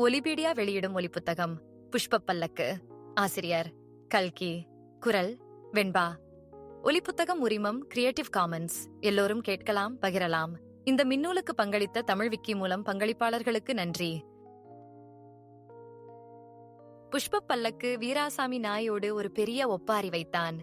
ஒலிபீடியா வெளியிடும் ஒலிப்புத்தகம் புஷ்ப பல்லக்கு ஆசிரியர் கல்கி குரல் வெண்பா. ஒலிப்புத்தகம் உரிமம் கிரியேட்டிவ் காமன்ஸ் எல்லோரும் கேட்கலாம் பகிரலாம். இந்த மின்னூலுக்கு பங்களித்த தமிழ் விக்கி மூலம் பங்களிப்பாளர்களுக்கு நன்றி. புஷ்ப பல்லக்கு வீராசாமி நாயோடு ஒரு பெரிய ஒப்பாரி வைத்தான்.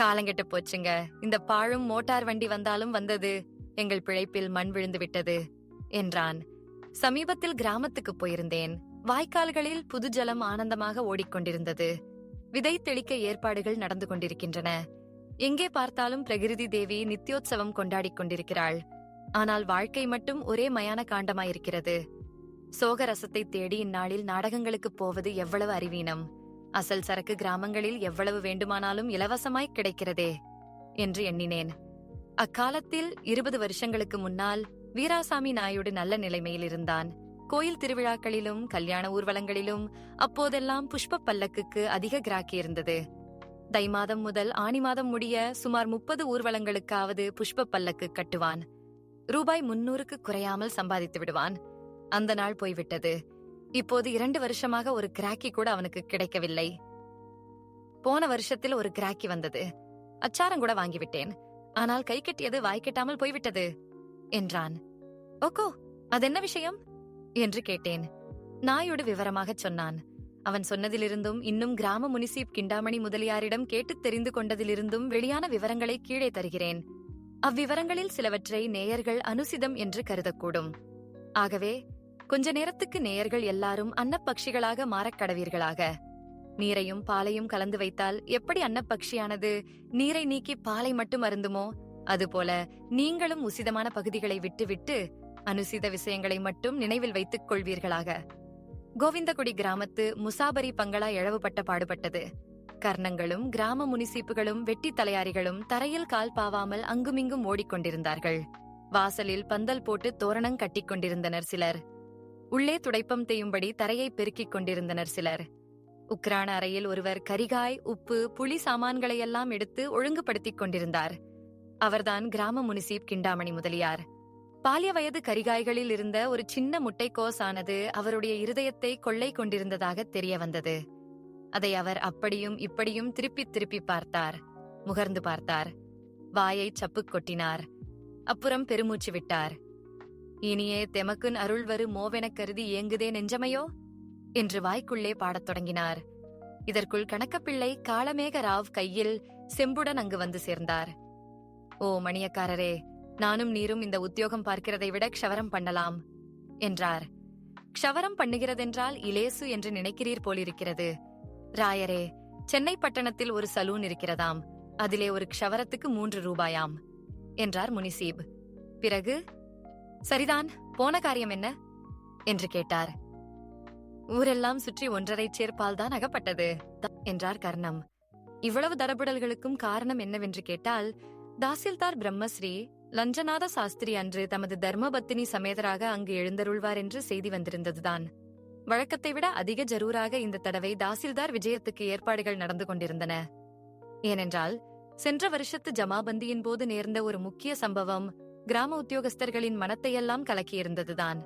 காலங்கெட்டு போச்சுங்க. இந்த பாழும் மோட்டார் வண்டி வந்தாலும் வந்தது. எங்கள் பிழைப்பில் மண் விழுந்து விட்டது என்றான். சமீபத்தில் கிராமத்துக்கு போயிருந்தேன். வாய்க்கால்களில் புது ஜலம் ஆனந்தமாக ஓடிக்கொண்டிருந்தது. விதை தெளிக்க ஏற்பாடுகள் நடந்து கொண்டிருக்கின்றன. எங்கே பார்த்தாலும் பிரகிருதி தேவி நித்யோத்சவம் கொண்டாடிக் கொண்டிருக்கிறாள். ஆனால் வாழ்க்கை மட்டும் ஒரே மயான காண்டமாயிருக்கிறது. சோகரசத்தை தேடி இந்நாளில் நாடகங்களுக்கு போவது எவ்வளவு அறிவீனம். அசல் சரக்கு கிராமங்களில் எவ்வளவு வேண்டுமானாலும் இலவசமாய் கிடைக்கிறதே. என்று எண்ணினேன். அக்காலத்தில் இருபது வருஷங்களுக்கு முன்னால் வீராசாமி நாயுடு நல்ல நிலைமையில் இருந்தான் கோயில் திருவிழாக்களிலும் கல்யாண ஊர்வலங்களிலும் அப்போதெல்லாம் புஷ்ப பல்லக்குக்கு அதிக கிராக்கி இருந்தது. தை மாதம் முதல் ஆனி மாதம் முடிய சுமார் முப்பது ஊர்வலங்களுக்காவது புஷ்ப பல்லக்கு கட்டுவான். ரூபாய் முன்னூறுக்கு குறையாமல் சம்பாதித்து விடுவான். அந்த நாள் போய்விட்டது. இப்போது இரண்டு வருஷமாக ஒரு கிராக்கி கூட அவனுக்கு கிடைக்கவில்லை. போன வருஷத்தில் ஒரு கிராக்கி வந்தது. அச்சாரம் கூட வாங்கிவிட்டேன். ஆனால் கை கட்டியது வாய் கெட்டாமல் போய்விட்டது. என்றான். ஓகோ அதென்ன விஷயம்? என்று கேட்டேன். நாயோடு விவரமாகச் சொன்னான். அவன் சொன்னதிலிருந்தும் இன்னும் கிராம முனிசிப் கிண்டாமணி முதலியாரிடம் கேட்டுத் தெரிந்து கொண்டதிலிருந்தும் வெளியான விவரங்களை கீழே தருகிறேன். அவ்விவரங்களில் சிலவற்றை நேயர்கள் அனுசிதம் என்று கருதக்கூடும். ஆகவே கொஞ்ச நேரத்துக்கு நேயர்கள் எல்லாரும் அன்னப்பக்ஷிகளாக மாறக் கடவீர்களாக. நீரையும் பாலையும் கலந்து வைத்தால் எப்படி அன்னப்பக்ஷியானது? நீரை நீக்கி பாலை மட்டும் அருந்துமோ? அதுபோல நீங்களும் உசிதமான பகுதிகளை விட்டுவிட்டு அனுசித விஷயங்களை மட்டும் நினைவில் வைத்துக் கொள்வீர்களாக. கோவிந்தகுடி கிராமத்து முசாபரி பங்களா இழவுபட்ட பாடுபட்டது. கர்ணங்களும் கிராம முனிசிப்புகளும் வெட்டி தலையாரிகளும் தரையில் கால் பாவாமல் அங்குமிங்கும் ஓடிக்கொண்டிருந்தார்கள். வாசலில் பந்தல் போட்டு தோரணம் கட்டிக் கொண்டிருந்தனர் சிலர். உள்ளே துடைப்பம் தேயும்படி தரையை பெருக்கிக் கொண்டிருந்தனர் சிலர். உக்ரான அறையில் ஒருவர் கரிகாய் உப்பு புளி சாமான்களையெல்லாம் எடுத்து ஒழுங்குபடுத்திக் கொண்டிருந்தார். அவர்தான் கிராம முனிசீப் கிண்டாமணி முதலியார். பாலிய வயது கரிகாய்களில் இருந்த ஒரு சின்ன முட்டைக்கோஸ் ஆனது அவருடைய இருதயத்தை கொள்ளை கொண்டிருந்ததாக தெரிய வந்தது. அதை அவர் அப்படியும் இப்படியும் திருப்பி திருப்பி பார்த்தார். முகர்ந்து பார்த்தார். வாயை சப்புக் கொட்டினார். அப்புறம் பெருமூச்சு விட்டார். இனியே தெமக்குன் அருள்வரு மோவெனக் கருதி ஏங்குதே நெஞ்சமையோ? என்று வாய்க்குள்ளே பாடத் தொடங்கினார். இதற்குள் கணக்கப்பிள்ளை காளமேக ராவ் கையில் செம்புடன் அங்கு வந்து சேர்ந்தார். ஓ மணியக்காரரே நானும் நீரும் இந்த உத்தியோகம் பார்க்கிறதை விட க்ஷவரம் பண்ணலாம் என்றார். க்ஷவரம் பண்ணுகிறதென்றால் இலேசு என்று நினைக்கிறீர் போலிருக்கிறது. ராயரே சென்னை பட்டணத்தில் ஒரு சலூன் இருக்கிறதாம் அதிலே ஒரு க்ஷவரத்துக்கு மூன்று ரூபாயாம் என்றார் முனிசீப். பிறகு சரிதான் போன காரியம் என்ன? என்று கேட்டார். ஊரெல்லாம் சுற்றி ஒன்றரை சேர்ப்பால் தான் அகப்பட்டது என்றார் கர்ணம். இவ்வளவு தடபுடல்களுக்கும் காரணம் என்னவென்று கேட்டால் தாசில்தார் பிரம்மஸ்ரீ லஞ்சநாத சாஸ்திரி அன்று தமது தர்மபத்தினி சமேதராக அங்கு எழுந்தருள்வார் என்று செய்தி வந்திருந்ததுதான். வழக்கத்தை விட அதிக ஜரூராக இந்த தடவை தாசில்தார் விஜயத்துக்கு ஏற்பாடுகள் நடந்து கொண்டிருந்தன. ஏனென்றால் சென்ற வருஷத்து ஜமாபந்தியின் போது நேர்ந்த ஒரு முக்கிய சம்பவம் கிராம உத்தியோகஸ்தர்களின் மனத்தையெல்லாம் கலக்கியிருந்ததுதான்.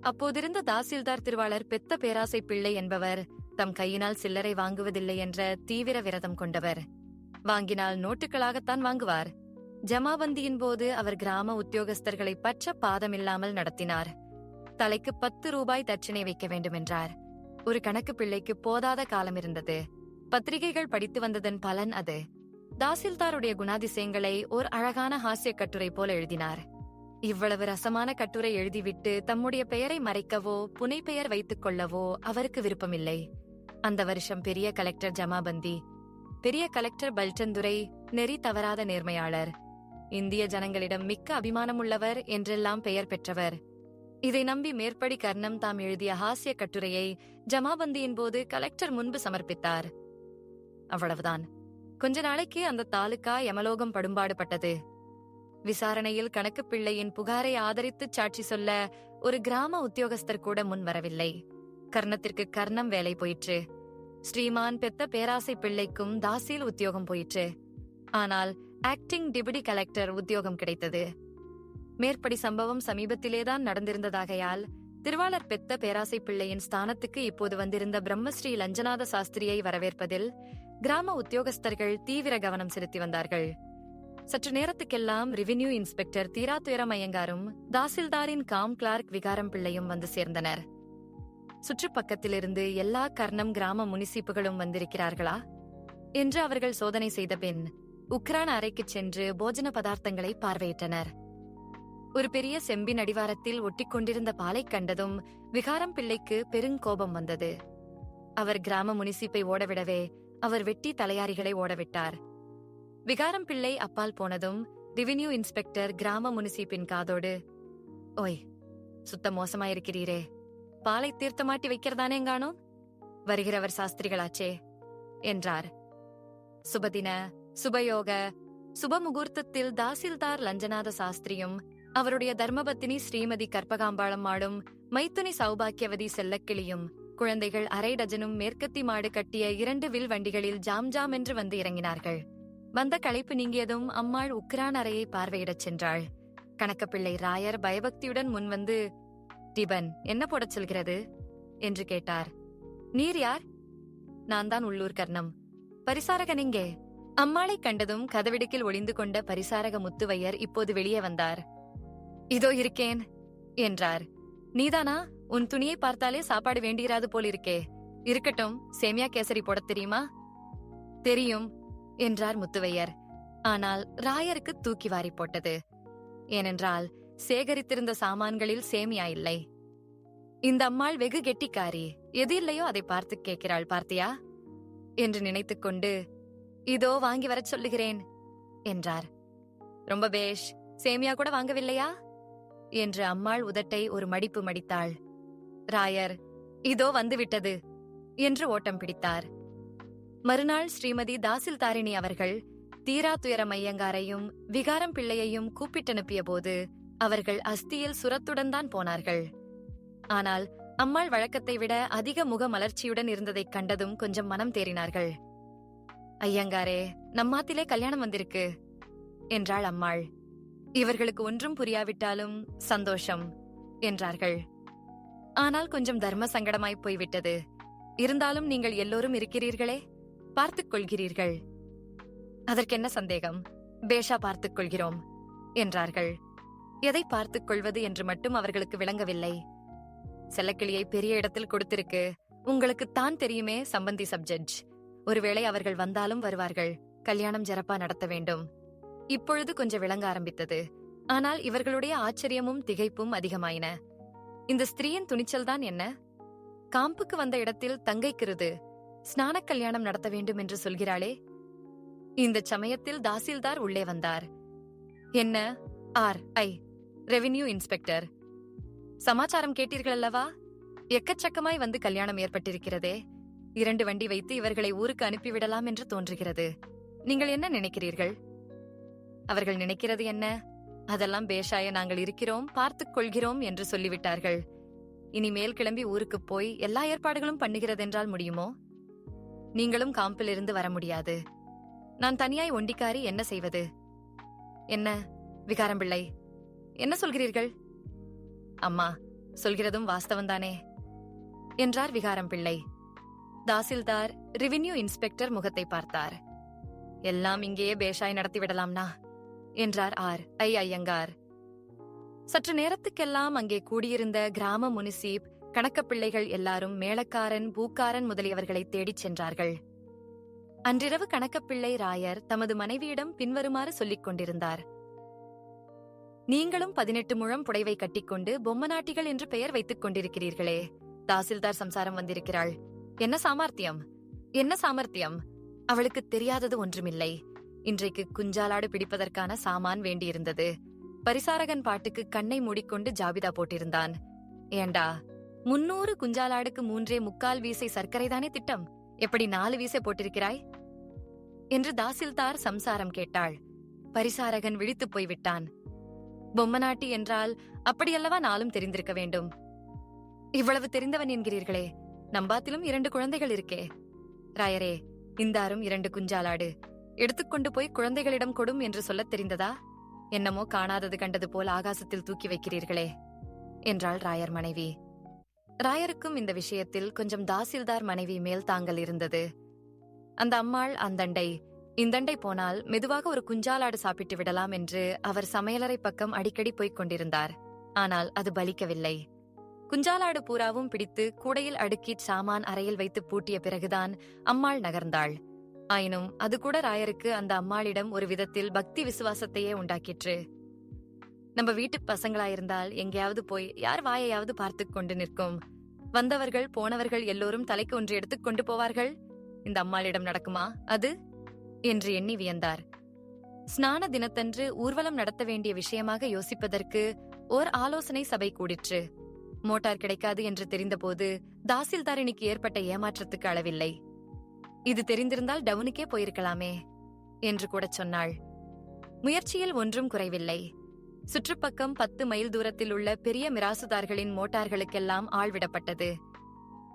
அப்போதிருந்த தாசில்தார் திருவாளர் பெத்த பேராசை பிள்ளை என்பவர் தம் கையினால் சில்லறை வாங்குவதில்லை என்ற தீவிர விரதம் கொண்டவர். வாங்கினால் நோட்டுகளாகத்தான் வாங்குவார். ஜமாபந்தியின் போது அவர் கிராம உத்தியோகஸ்தர்களை பற்ற பாதமில்லாமல் நடத்தினார். தலைக்கு பத்து ரூபாய் தட்சணை வைக்க வேண்டுமென்றார். ஒரு கணக்கு பிள்ளைக்கு போதாத காலம் இருந்தது. பத்திரிகைகள் படித்து வந்ததன் பலன் அது. தாசில்தாருடைய குணாதிசயங்களை ஓர் அழகான ஹாஸ்ய கட்டுரை போல எழுதினார். இவ்வளவு ரசமான கட்டுரை எழுதிவிட்டு தம்முடைய பெயரை மறைக்கவோ புனை பெயர் வைத்துக் கொள்ளவோ அவருக்கு விருப்பமில்லை. அந்த வருஷம் பெரிய கலெக்டர் ஜமாபந்தி பெரிய கலெக்டர் பல்டந்துரை நெறி தவறாத நேர்மையாளர். இந்திய ஜனங்களிடம் மிக்க அபிமானமுள்ளவர் என்றெல்லாம் பெயர் பெற்றவர். இதை நம்பி மேற்படி கர்ணம் தாம் எழுதிய ஹாஸ்ய கட்டுரையை ஜமாபந்தியின் போது கலெக்டர் முன்பு சமர்ப்பித்தார். அவ்வளவுதான். கொஞ்ச நாளைக்கு அந்த தாலுக்கா யமலோகம் படும்பாடுபட்டது விசாரணையில் கணக்கு பிள்ளையின் புகாரை ஆதரித்து சாட்சி சொல்ல ஒரு கிராம உத்தியோகஸ்தர் கூட முன் வரவில்லை கர்ணத்திற்கு கர்ணம் வேலை போயிற்று. ஸ்ரீமான் பெத்த பேராசை பிள்ளைக்கும் தாசில் உத்தியோகம் போயிற்று. ஆனால் ஆக்டிங் டிபிடி கலெக்டர் உத்தியோகம் கிடைத்தது. மேற்படி சம்பவம் சமீபத்திலேதான் நடந்திருந்ததாகையால் திருவாளர் பெத்த பேராசை பிள்ளையின் ஸ்தானத்துக்கு இப்போது வந்திருந்த பிரம்மஸ்ரீ லஞ்சநாத சாஸ்திரியை வரவேற்பதில் கிராம உத்தியோகஸ்தர்கள் தீவிர கவனம் செலுத்தி வந்தார்கள். சற்று நேரத்துக்கெல்லாம் ரெவின்யூ இன்ஸ்பெக்டர் தீராத்துயரம் ஐயங்காரும் தாசில்தாரின் காம் கிளார்க் விகாரம் பிள்ளையும் வந்து சேர்ந்தனர். சுற்றுப்பக்கத்திலிருந்து எல்லா கர்ணம் கிராம முனிசிப்புகளும் வந்திருக்கிறார்களா? என்று அவர்கள் சோதனை செய்த பின் உக்ரான் அறைக்குச் சென்று போஜன பதார்த்தங்களை பார்வையிட்டனர். ஒரு பெரிய செம்பின் அடிவாரத்தில் ஒட்டிக்கொண்டிருந்த பாலை கண்டதும் விகாரம் பிள்ளைக்கு பெருங்கோபம் வந்தது. அவர் கிராம முனிசிப்பை ஓடவிடவே அவர் வெட்டி தலையாரிகளை ஓடவிட்டார். விகாரம் பிள்ளை அப்பால் போனதும் ரெவென்யூ இன்ஸ்பெக்டர் கிராம முனிசிப்பின் காதோடு ஓய் சுத்த மோசமாயிருக்கிறீரே. பாலை தீர்த்தமாட்டி வைக்கிறதானே எங்கானோ? வருகிறவர் சாஸ்திரிகளாச்சே என்றார். சுபதின சுபயோக சுபமுகூர்த்தத்தில் தாசில்தார் லஞ்சநாத சாஸ்திரியும் அவருடைய தர்மபத்தினி ஸ்ரீமதி கற்பகாம்பாளம்மாளும் மைத்துனி சௌபாக்கியவதி செல்லக்கிளியும் குழந்தைகள் அரை டஜனும் மேற்கத்தி மாடு கட்டிய இரண்டு வில் வண்டிகளில் ஜாம் ஜாம் என்று வந்து இறங்கினார்கள். வந்த களைப்பு நீங்கியதும் அம்மாள் உக்ரான் அறையை பார்வையிடச் சென்றாள். கணக்கப்பிள்ளை ராயர் பயபக்தியுடன் முன்வந்து டிபன் என்ன போடச் சொல்கிறது? என்று கேட்டார். நீர் யார்? நான் தான் உள்ளூர் கர்ணம். பரிசாரகன் எங்கே? அம்மாளை கண்டதும் கதவிடுக்கில் ஒளிந்து கொண்ட பரிசாரக முத்துவையர் இப்போது வெளியே வந்தார். இதோ இருக்கேன் என்றார். நீதானா? உன் துணியை பார்த்தாலே சாப்பாடு வேண்டியிராது போல் இருக்கே இருக்கட்டும் சேமியா கேசரி போடத் தெரியுமா? தெரியும் என்றார் முத்துவையர். ஆனால் ராயருக்கு தூக்கி வாரி போட்டது. ஏனென்றால் சேகரித்திருந்த சாமான்களில் சேமியா இல்லை. இந்த அம்மாள் வெகு கெட்டிக்காரி. எது இல்லையோ அதை பார்த்து கேட்கிறாள் பார்த்தியா? என்று நினைத்துக்கொண்டு இதோ வாங்கி வரச் சொல்லுகிறேன் என்றார். ரொம்ப பேஷ் சேமியா கூட வாங்கவில்லையா? என்று அம்மாள் உதட்டை ஒரு மடிப்பு மடித்தாள். ராயர் இதோ வந்துவிட்டது என்று ஓட்டம் பிடித்தார். மறுநாள் ஸ்ரீமதி தாசில்தாரிணி அவர்கள் தீரா துயர மையங்காரையும் விகாரம் பிள்ளையையும் கூப்பிட்டனுப்பிய போது அவர்கள் அஸ்தியில் சுரத்துடன் தான் போனார்கள். ஆனால் அம்மாள் வழக்கத்தை விட அதிக முக மலர்ச்சியுடன் இருந்ததைக் கண்டதும் கொஞ்சம் மனம் தேறினார்கள். ஐயங்காரே நம்மாத்திலே கல்யாணம் வந்திருக்கு என்றாள் அம்மாள். இவர்களுக்கு ஒன்றும் புரியாவிட்டாலும் சந்தோஷம் என்றார்கள். ஆனால் கொஞ்சம் தர்ம சங்கடமாய் போய்விட்டது. இருந்தாலும் நீங்கள் எல்லோரும் இருக்கிறீர்களே பார்த்துக் கொள்கிறீர்கள். அதற்கென்ன சந்தேகம்? பேஷா பார்த்துக் கொள்கிறோம் என்றார்கள். எதை பார்த்துக் கொள்வது என்று மட்டும் அவர்களுக்கு விளங்கவில்லை. செல்லக்கிளியை பெரிய இடத்தில் கொடுத்திருக்கு. உங்களுக்கு தான் தெரியுமே சம்பந்தி சப்ஜெட் ஒருவேளை அவர்கள் வந்தாலும் வருவார்கள். கல்யாணம் ஜரப்பா நடத்த வேண்டும். இப்பொழுது கொஞ்சம் விளங்க ஆரம்பித்தது. ஆனால் இவர்களுடைய ஆச்சரியமும் திகைப்பும் அதிகமாயின. இந்த ஸ்திரீயின் துணிச்சல் தான் என்ன? காம்புக்கு வந்த இடத்தில் தங்கைக்கிறது ஸ்நான கல்யாணம் நடத்த வேண்டும் என்று சொல்கிறாளே. இந்த சமயத்தில் தாசில்தார் உள்ளே வந்தார். என்ன? ஆர். ஐ. Revenue inspector. சமாச்சாரம் கேட்டீர்கள் அல்லவா எக்கச்சக்கமாய் வந்து கல்யாணம் ஏற்பட்டிருக்கிறதே. இரண்டு வண்டி வைத்து இவர்களை ஊருக்கு அனுப்பிவிடலாம் என்று தோன்றுகிறது. நீங்கள் என்ன நினைக்கிறீர்கள்? அவர்கள் நினைக்கிறது என்ன? அதெல்லாம் பேஷாய நாங்கள் இருக்கிறோம் பார்த்துக் கொள்கிறோம் என்று சொல்லிவிட்டார்கள். இனிமேல் கிளம்பி ஊருக்கு போய் எல்லா ஏற்பாடுகளும் பண்ணுகிறதென்றால் முடியுமோ? நீங்களும் காம்பிலிருந்து வர முடியாது. நான் தனியாய் ஒண்டிக்காரி என்ன செய்வது? என்ன? விகாரம் பிள்ளை என்ன சொல்கிறீர்கள்? அம்மா சொல்கிறதும் வாஸ்தவந்தானே என்றார் விகாரம் பிள்ளை. தாசில்தார் ரிவின்யூ இன்ஸ்பெக்டர் முகத்தை பார்த்தார். எல்லாம் இங்கேயே பேஷாய் நடத்திவிடலாம்னா என்றார் ஆர். ஐ. ஐயங்கார். சற்று நேரத்துக்கெல்லாம் அங்கே கூடியிருந்த கிராம முனிசீப் கணக்கப்பிள்ளைகள் எல்லாரும் மேளக்காரன் பூக்காரன் முதலியவர்களை தேடிச் சென்றார்கள். அன்றிரவு கணக்கப்பிள்ளை ராயர் தமது மனைவியிடம் பின்வருமாறு சொல்லிக் கொண்டிருந்தார். நீங்களும் பதினெட்டு முழம் புடைவை கட்டிக்கொண்டு பொம்மநாட்டிகள் என்று பெயர் வைத்துக் கொண்டிருக்கிறீர்களே. தாசில்தார் சம்சாரம் வந்திருக்கிறாள். என்ன சாமர்த்தியம்? என்ன சாமர்த்தியம்? அவளுக்கு தெரியாதது ஒன்றுமில்லை. இன்றைக்கு குஞ்சாலாடு பிடிப்பதற்கான சாமான் வேண்டியிருந்தது. பரிசாரகன் பாட்டுக்கு கண்ணை மூடிக்கொண்டு ஜாபிதா போட்டிருந்தான். ஏண்டா முன்னூறு குஞ்சாலாடுக்கு மூன்றே முக்கால் வீசை சர்க்கரைதானே திட்டம்? எப்படி நாலு வீசை போட்டிருக்கிறாய்? என்று தாசில்தார் சம்சாரம் கேட்டாள். பரிசாரகன் விழித்துப் போய்விட்டான். பொம்மநாட்டி என்றால் அப்படியல்லவா நாளும் தெரிந்திருக்க வேண்டும். இவ்வளவு தெரிந்தவன் என்கிறீர்களே நம்பாத்திலும் இரண்டு குழந்தைகள் இருக்கே. ராயரே இந்தாரும் இரண்டு குஞ்சாலாடு. எடுத்துக்கொண்டு போய் குழந்தைகளிடம் கொடும் என்று சொல்லத் தெரிந்ததா? என்னமோ காணாதது கண்டது போல் ஆகாசத்தில் தூக்கி வைக்கிறீர்களே என்றாள் ராயர் மனைவி. ராயருக்கும் இந்த விஷயத்தில் கொஞ்சம் தாசில்தார் மனைவி மேல் தாங்கள் இருந்தது. அந்த அம்மாள் அந்தண்டை இந்தண்டை போனால் மெதுவாக ஒரு குஞ்சாலாடு சாப்பிட்டு விடலாம் என்று அவர் சமையலறை பக்கம் அடிக்கடி போய்க் கொண்டிருந்தார். ஆனால் அது பலிக்கவில்லை. குஞ்சாலாடு பூராவும் பிடித்து கூடையில் அடுக்கி சாமான் அறையில் வைத்து பூட்டிய பிறகுதான் அம்மாள் நகர்ந்தாள். ஆயினும் அது கூட ராயருக்கு அந்த அம்மாளிடம் ஒரு விதத்தில் பக்தி விசுவாசத்தையே உண்டாக்கிற்று. நம்ம வீட்டு பசங்களாயிருந்தால் எங்கேயாவது போய் யார் வாயையாவது பார்த்து கொண்டு நிற்கும். வந்தவர்கள் போனவர்கள் எல்லோரும் தலைக்கு ஒன்று எடுத்துக் கொண்டு போவார்கள்? இந்த அம்மாளிடம் நடக்குமா அது? என்று எண்ணி வியந்தார். ஸ்நான தினத்தன்று ஊர்வலம் நடத்த வேண்டிய விஷயமாக யோசிப்பதற்கு ஓர் ஆலோசனை சபை கூடிற்று. மோட்டார் கிடைக்காது என்று தெரிந்தபோது தாசில்தாரினிக்கு ஏற்பட்ட ஏமாற்றத்துக்கு அளவில்லை. இது தெரிந்திருந்தால் டவுனுக்கே போயிருக்கலாமே என்று கூட சொன்னாள். முயற்சியில் ஒன்றும் குறைவில்லை. சுற்றுப்பக்கம் பத்து மைல் தூரத்தில் உள்ள பெரிய மிராசுதார்களின் மோட்டார்களுக்கெல்லாம் ஆள் விடப்பட்டது.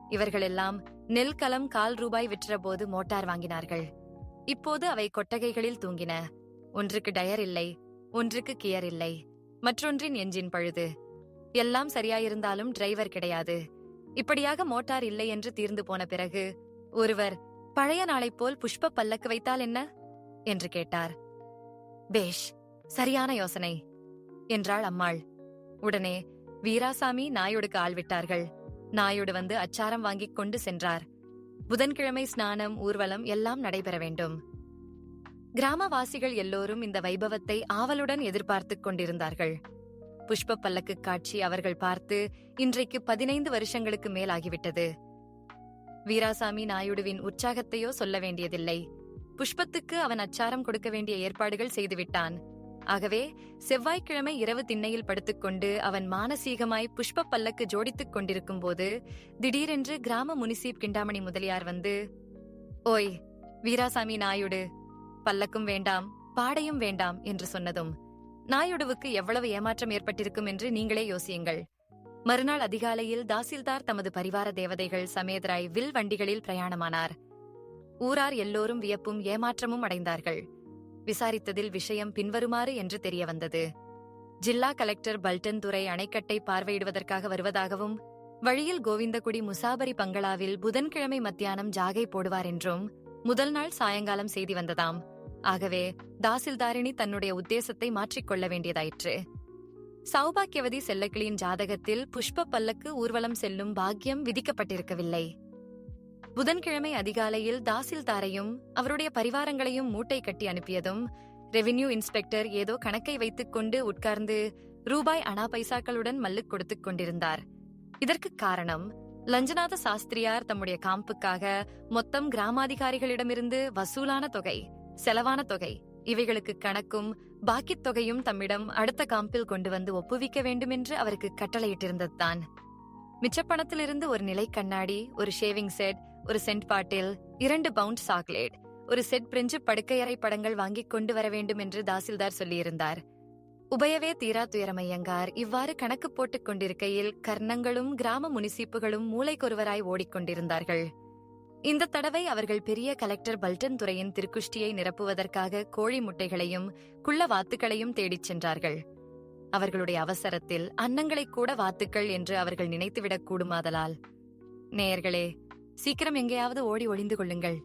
இவர்களெல்லாம் நெல் கலம் கால் ரூபாய் விற்றபோது மோட்டார் வாங்கினார்கள். இப்போது அவை கொட்டகைகளில் தூங்கின. ஒன்றுக்கு டயர் இல்லை ஒன்றுக்கு கியர் இல்லை மற்றொன்றின் என்ஜின் பழுது. எல்லாம் சரியாயிருந்தாலும் டிரைவர் கிடையாது. இப்படியாக மோட்டார் இல்லை என்று தீர்ந்து போன பிறகு ஒருவர் பழைய நாளைப் போல் புஷ்ப பல்லக்கு வைத்தால் என்ன? என்று கேட்டார். பேஷ் சரியான யோசனை என்றாள் அம்மாள். உடனே வீராசாமி நாயோடுக்கு ஆள் விட்டார்கள். நாயோடு வந்து அச்சாரம் வாங்கிக் கொண்டு சென்றார். புதன்கிழமை ஸ்நானம் ஊர்வலம் எல்லாம் நடைபெற வேண்டும். கிராமவாசிகள் எல்லோரும் இந்த வைபவத்தை ஆவலுடன் எதிர்பார்த்துக் கொண்டிருந்தார்கள். புஷ்ப பல்லக்கு காட்சி அவர்கள் பார்த்து இன்றைக்கு பதினைந்து வருஷங்களுக்கு மேலாகிவிட்டது வீராசாமி நாயுடுவின் உற்சாகத்தையோ சொல்ல வேண்டியதில்லை. புஷ்பத்துக்கு அவன் அச்சாரம் கொடுக்க வேண்டிய ஏற்பாடுகள் செய்துவிட்டான். ஆகவே செவ்வாய்க்கிழமை இரவு திண்ணையில் படுத்துக்கொண்டு அவன் மானசீகமாய் புஷ்ப பல்லக்கு ஜோடித்துக் கொண்டிருக்கும் போது திடீரென்று கிராம முனிசீப் கிண்டாமணி முதலியார் வந்து ஓய் வீராசாமி நாயுடு பல்லக்கும் வேண்டாம் பாடையும் வேண்டாம் என்று சொன்னதும் நாயுடுவுக்கு எவ்வளவு ஏமாற்றம் ஏற்பட்டிருக்கும் என்று நீங்களே யோசியுங்கள். மறுநாள் அதிகாலையில் தாசில்தார் தமது பரிவார தேவதைகள் சமேதராய் வில் வண்டிகளில் பிரயாணமானார். ஊரார் எல்லோரும் வியப்பும் ஏமாற்றமும் அடைந்தார்கள். விசாரித்ததில் விஷயம் பின்வருமாறு என்று தெரியவந்தது. ஜில்லா கலெக்டர் பல்டன் துறை அணைக்கட்டை பார்வையிடுவதற்காக வருவதாகவும் வழியில் கோவிந்தகுடி முசாபரி பங்களாவில் புதன்கிழமை மத்தியானம் ஜாகை போடுவார் என்றும் முதல் நாள் சாயங்காலம் செய்தி வந்ததாம். ஆகவே தாசில்தாரிணி தன்னுடைய உத்தேசத்தை மாற்றிக்கொள்ள வேண்டியதாயிற்று. சௌபாக்கியவதி செல்லக்கிளியின் ஜாதகத்தில் புஷ்ப பல்லக்கு ஊர்வலம் செல்லும் பாக்கியம் விதிக்கப்பட்டிருக்கவில்லை. புதன்கிழமை அதிகாலையில் தாசில்தாரையும் அவருடைய பரிவாரங்களையும் மூட்டை கட்டி அனுப்பியதும் ரெவின்யூ இன்ஸ்பெக்டர் ஏதோ கணக்கை வைத்துக் கொண்டு உட்கார்ந்து ரூபாய் அணா பைசாக்களுடன் மல்லுக் கொடுத்துக் கொண்டிருந்தார். இதற்கு காரணம் லஞ்சநாத சாஸ்திரியார் தம்முடைய காம்புக்காக மொத்தம் கிராமாதிகாரிகளிடமிருந்து வசூலான தொகை செலவான தொகை இவைகளுக்கு கணக்கும் பாக்கித் தொகையும் தம்மிடம் அடுத்த காம்பில் கொண்டு வந்து ஒப்புவிக்க வேண்டுமென்று அவருக்கு கட்டளையிட்டிருந்ததுதான். மிச்சப்பணத்திலிருந்து ஒரு நிலை கண்ணாடி ஒரு ஷேவிங் செட் ஒரு சென்ட் பாட்டில் இரண்டு பவுண்ட் சாக்லேட் ஒரு செட் பிரிஞ்சு படுக்கையறை படங்கள் வாங்கிக் கொண்டு வர வேண்டும் என்று தாசில்தார் சொல்லியிருந்தார். உபயவே தீரா துயரமையங்கார் இவ்வாறு கணக்கு போட்டுக் கொண்டிருக்கையில் கர்ணங்களும் கிராம முனிசிப்புகளும் மூளைக்கொருவராய் ஓடிக்கொண்டிருந்தார்கள் இந்த தடவை அவர்கள் பெரிய கலெக்டர் பல்டன் துறையின் திருக்குஷ்டியை நிரப்புவதற்காக கோழி முட்டைகளையும் குள்ள வாத்துக்களையும் தேடிச் சென்றார்கள். அவர்களுடைய அவசரத்தில் அன்னங்களை கூட வாத்துக்கள் என்று அவர்கள் நினைத்துவிடக் கூடுமாதலால். நேயர்களே சீக்கிரம் எங்கேயாவது ஓடி ஒளிந்து கொள்ளுங்கள்.